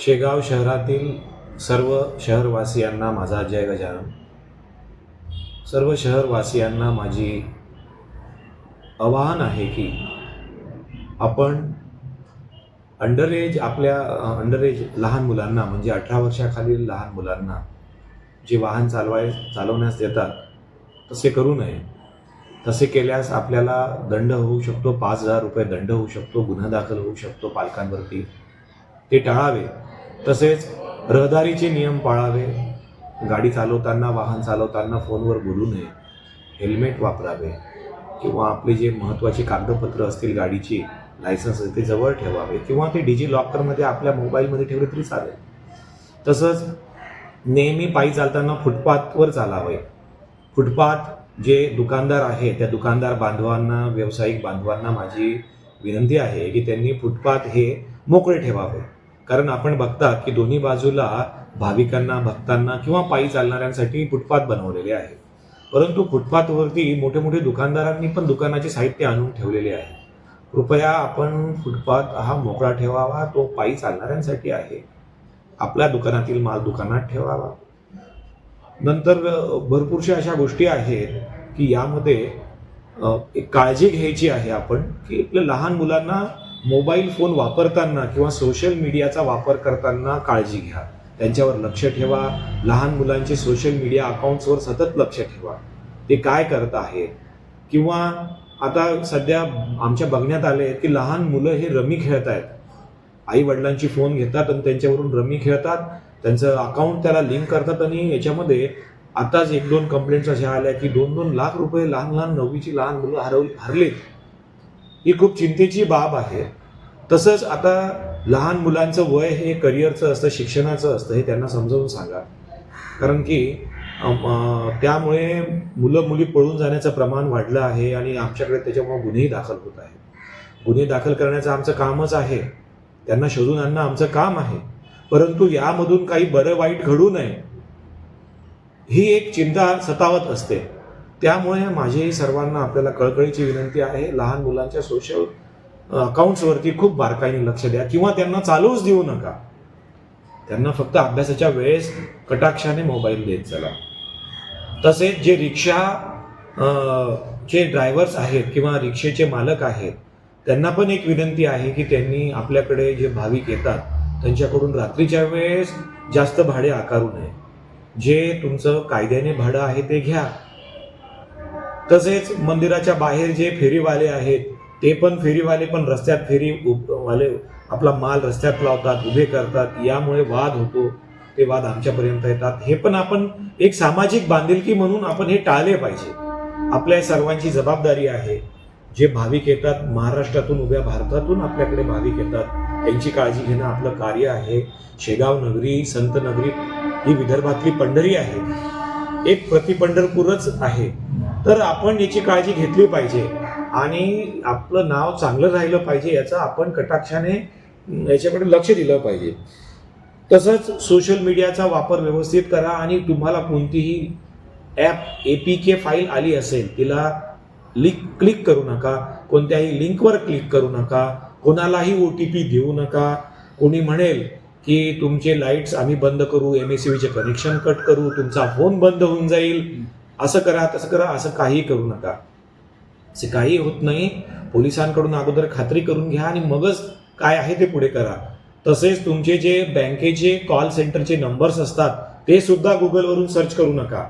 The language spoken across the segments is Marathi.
शेगाव शहरातील सर्व शहरवासियांना माझा जय गजानन. सर्व शहरवासियांना माझी आवाहन आहे की आपण अंडर एज आपल्या अंडर एज लहान मुलांना म्हणजे अठरा वर्षाखालील लहान मुलांना जे वाहन चालवाय चालवण्यास देतात तसे करू नये. तसे केल्यास आपल्याला दंड होऊ शकतो पाच हजार रुपये दंड होऊ शकतो गुन्हा दाखल होऊ शकतो पालकांवरती. ते टाळावे. तसेच रहदारीचे नियम पाळावे. गाडी चालवताना वाहन चालवताना फोनवर बोलू नये. हेल्मेट वापरावे. किंवा आपले जे महत्त्वाचे कागदपत्र असतील गाडीची लायसन्स ते जवळ ठेवावे. किंवा ते डिजी लॉकरमध्ये आपल्या मोबाईलमध्ये ठेवले तरी चालेल. तसंच नेहमी पायी चालताना फुटपाथवर चालावे. फुटपाथ जे दुकानदार आहे त्या दुकानदार बांधवांना व्यावसायिक बांधवांना माझी विनंती आहे की त्यांनी फुटपाथ हे मोकळे ठेवावे. कारण आपण बघतात की दोन्ही बाजूला भाविकांना भक्तांना किंवा पायी चालणाऱ्यांसाठी फुटपाथ बनवलेले आहे परंतु फुटपाथवरती मोठे मोठे दुकानदारांनी पण दुकानाचे साहित्य आणून ठेवलेले आहे. कृपया आपण फुटपाथ हा मोकळा ठेवावा तो पायी चालणाऱ्यांसाठी आहे. आपल्या दुकानातील माल दुकानात ठेवावा. नंतर भरपूरशा अशा गोष्टी आहेत की यामध्ये एक काळजी घ्यायची आहे आपण की आपल्या लहान मुलांना मोबाईल फोन वापरताना किंवा सोशल मीडियाचा वापर करताना काळजी घ्या. त्यांच्यावर लक्ष ठेवा. लहान मुलांचे सोशल मीडिया अकाउंट्सवर सतत लक्ष ठेवा. ते काय करत आहेत? किंवा आता सध्या आमच्या बघण्यात आले आहेत की लहान मुलं हे रमी खेळत आहेत. आई वडिलांची फोन घेतात आणि त्यांच्यावरून रमी खेळतात. त्यांचं अकाउंट त्याला लिंक करतात आणि याच्यामध्ये आताच एक दोन कंप्लेंट्स अशा आल्या की दोन दोन लाख रुपये लहान लहान नववीची लहान मुलं हरव हरलीत. ही खूप चिंतेची बाब आहे. तसंच आता लहान मुलांचं वय हे करिअरचं असतं शिक्षणाचं असतं हे त्यांना समजावून सांगा. कारण की त्यामुळे मुलं मुली पळून जाण्याचं प्रमाण वाढलं आहे आणि आमच्याकडे त्याच्यामुळे गुन्हेही दाखल होत आहे गुन्हे दाखल करण्याचं आमचं कामच आहे. त्यांना शोधून आणणं आमचं काम आहे. परंतु यामधून काही बरं वाईट घडू नये ही एक चिंता सतावत असते. त्यामुळे माझी सर्वांना आपल्याला कळकळीची विनंती आहे. लहान मुलांच्या सोशल अकाउंट्सवरती खूप बारकाईने लक्ष द्या किंवा त्यांना चालूच देऊ नका. त्यांना फक्त अभ्यासाच्या वेळेस कटाक्षाने मोबाईल देत चला. तसेच जे रिक्षा जे चे ड्रायव्हर्स आहेत किंवा रिक्षेचे मालक आहेत त्यांना पण एक विनंती आहे की त्यांनी आपल्याकडे जे भाविक येतात त्यांच्याकडून रात्रीच्या वेळेस जास्त भाडे आकारू नये. जे तुमचं कायद्याने भाडं आहे ते घ्या. तसेच मंदिराच्या बाहेर जे फेरीवाले आहेत ते पण फेरीवाले पण रस्त्यात फेरी वाले आपला माल रस्त्यात लावतात उभे करतात. यामुळे वाद होतो ते वाद आमच्यापर्यंत येतात. हे पण आपण एक सामाजिक बांधिलकी म्हणून आपण हे टाळले पाहिजे. आपल्या सर्वांची जबाबदारी आहे. जे भाविक येतात महाराष्ट्रातून उभ्या भारतातून आपल्याकडे भाविक येतात त्यांची काळजी घेणं आपलं कार्य आहे. शेगाव नगरी संत नगरी ही विदर्भातली पंढरी आहे. एक प्रतिपंढरपूरच आहे. तर आपण याची काळजी घेतली पाहिजे. आणि आपलं नाव चांगलं राहिलं पाहिजे याचा आपण कटाक्षाने याच्याकडे लक्ष दिलं पाहिजे. तसंच सोशल मीडियाचा वापर व्यवस्थित करा आणि तुम्हाला कोणतीही app A P K file आली असेल तिला लिंक क्लिक करू नका. कोणत्याही लिंकवर क्लिक करू नका. कोणालाही ओ टी पी देऊ नका. कोणी म्हणेल की तुमचे लाईट्स आम्ही बंद करू M S C connection cut करू तुमचा फोन बंद होऊन जाईल. असं करा तसं करा असं काही करू नका. असे काही होत नाही. पोलिसांकडून अगोदर खात्री करून घ्या आणि मगच काय आहे ते पुढे करा. तसेच तुमचे जे बँकेचे कॉल सेंटरचे नंबर्स असतात ते सुद्धा गुगलवरून सर्च करू नका.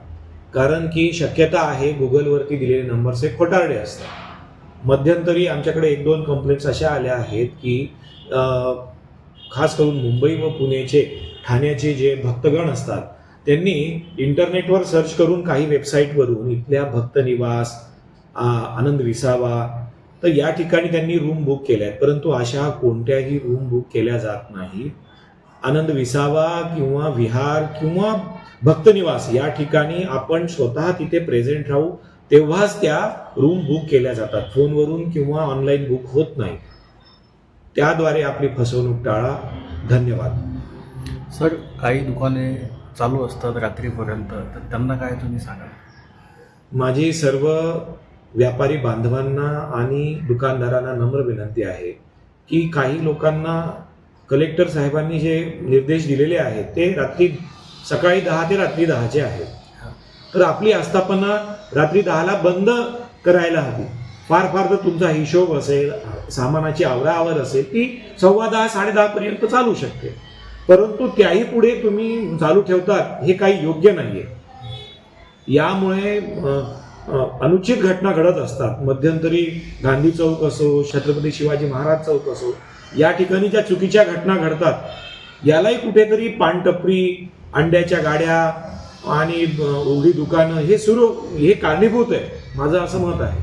कारण की शक्यता आहे गुगलवरती दिलेले नंबर्स हे खोटारडे असतात. मध्यंतरी आमच्याकडे एक दोन कंप्लेंट्स अशा आल्या आहेत की खास करून मुंबई व पुणेचे ठाण्याचे जे भक्तगण असतात त्यांनी इंटरनेटवर सर्च करून काही वेबसाईटवरून इथल्या भक्तनिवास आ, आनंद विसावा तर या ठिकाणी त्यांनी रूम बुक केल्या आहेत. परंतु अशा कोणत्याही रूम बुक केल्या जात नाही. आनंद विसावा किंवा विहार किंवा भक्तनिवास या ठिकाणी आपण स्वतः तिथे प्रेझेंट राहू तेव्हाच त्या रूम बुक केल्या जातात. फोनवरून किंवा ऑनलाईन बुक होत नाही. त्याद्वारे आपली फसवणूक टाळा. धन्यवाद. सर काही दुकाने चालू असतात रात्रीपर्यंत तर त्यांना काय तुम्ही सांगा माझी सर्व व्यापारी बांधवांना आणि दुकानदारांना नम्र विनंती आहे की काही लोकांना कलेक्टर साहेबांनी जे निर्देश दिलेले आहेत ते रात्री सकाळी दहा ते रात्री दहाचे आहेत. तर आपली आस्थापना रात्री दहाला बंद करायला हवी. फार फार तर तुमचा हिशोब असेल सामानाची आवराआवर असेल ती सव्वा दहा साडे दहा पर्यंत चालू शकते. परंतु त्याही पुढे तुम्ही चालू ठेवतात हे काही योग्य नाही आहे यामुळे अनुचित घटना घडत असतात. मध्यंतरी गांधी चौक असो छत्रपती शिवाजी महाराज चौक असो या ठिकाणी ज्या चुकीच्या घटना घडतात यालाही कुठेतरी पानटपरी अंड्याच्या गाड्या आणि उघडी दुकानं हे सुरू हे कारणीभूत आहे. माझं असं मत आहे.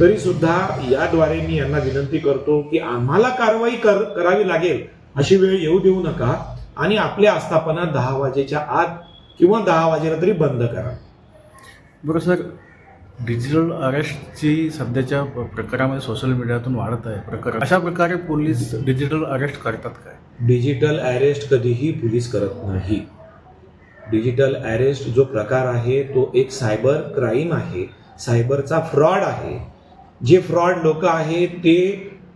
तरीसुद्धा याद्वारे मी यांना विनंती करतो की आम्हाला कारवाई कर करावी लागेल. अशी वेळ येऊ देऊ नका आणि आपल्या आस्थापना दहा वाजेच्या आत किंवा दहा वाजेला तरी बंद करा. बरं सर डिजिटल अरेस्टची सध्याच्या प्रकारामध्ये सोशल मीडियातून वाढत आहे प्रकार अशा प्रकारे पोलीस डिजिटल अरेस्ट करतात काय? डिजिटल अरेस्ट कधीही पोलीस करत नाही. डिजिटल अरेस्ट जो प्रकार आहे तो एक सायबर क्राईम आहे. सायबरचा फ्रॉड आहे. जे फ्रॉड लोक आहेत ते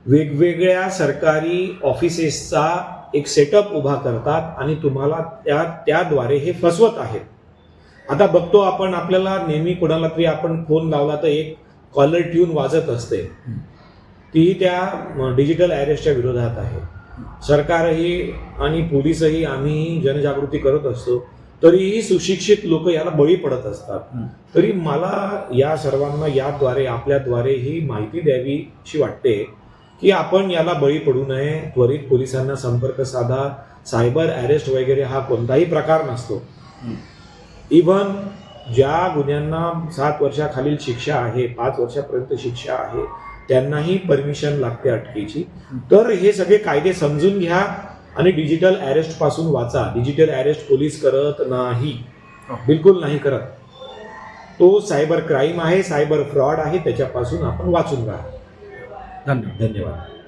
वेगवेगळ्या सरकारी ऑफिसेसचा एक सेटअप उभा करतात आणि तुम्हाला त्या त्याद्वारे हे फसवत आहेत. आता बघतो आपण आपल्याला नेहमी कोणाला तरी आपण फोन लावला तर एक कॉलर ट्यून वाजत असते. ती त्या डिजिटल अरेस्टच्या विरोधात आहे. सरकारही आणि पोलीसही आम्ही जनजागृती करत असतो तरीही सुशिक्षित लोक याला बळी पडत असतात. तरी मला या सर्वांना याद्वारे आपल्याद्वारे ही माहिती द्यावी अशी वाटते. की आपण याला बळी पडू नये त्वरित पोलिसांना संपर्क साधा. सायबर अरेस्ट वगैरे हा कोणताही प्रकार नसतो. इव्हन ज्या गुन्ह्यांना सात वर्षाखालील शिक्षा आहे पाच वर्षापर्यंत शिक्षा आहे त्यांनाही परमिशन लागते अटकेची. तर हे सगळे कायदे समजून घ्या आणि डिजिटल अरेस्टपासून वाचा. डिजिटल अरेस्ट पोलीस करत नाही. बिलकुल नाही करत. तो सायबर क्राईम आहे सायबर फ्रॉड आहे त्याच्यापासून आपण वाचून राहा. धन्यवाद. धन्यवाद.